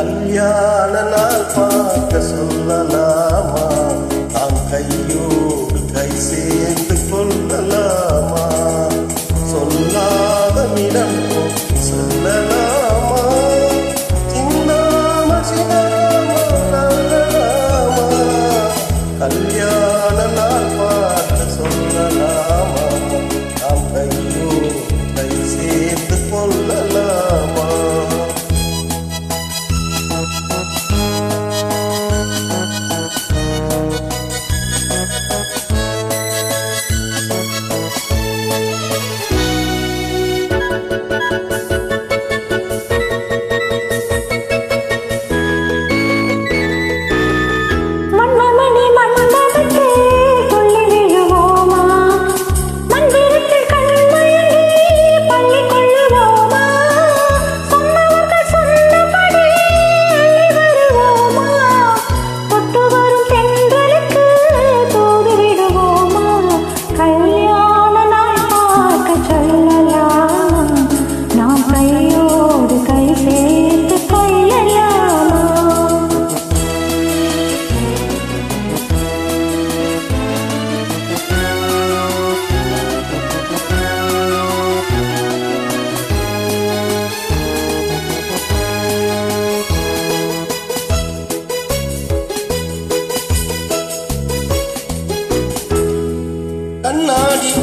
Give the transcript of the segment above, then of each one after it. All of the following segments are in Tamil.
ปัญญาและละความ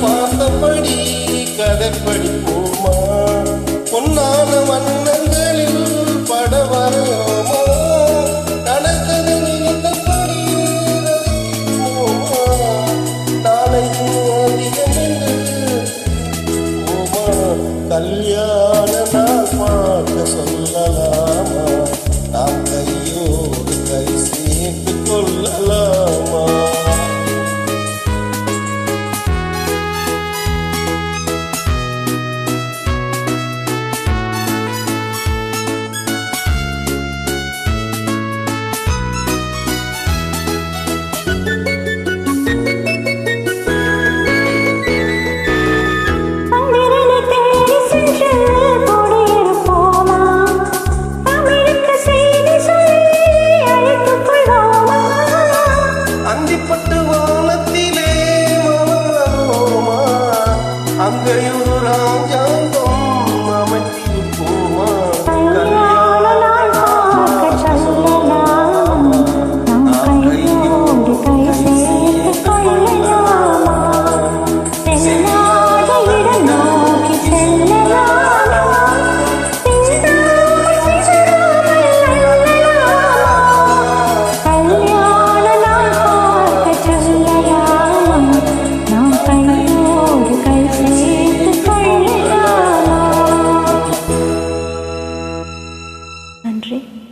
பார்த்தபடி கதைப்படி போமா பொன்னான வண்ணங்களில் பட வரையோமா நடக்கது நினைத்தபடி போமா நாளைக்கு அடிபட்டுவோம் manger.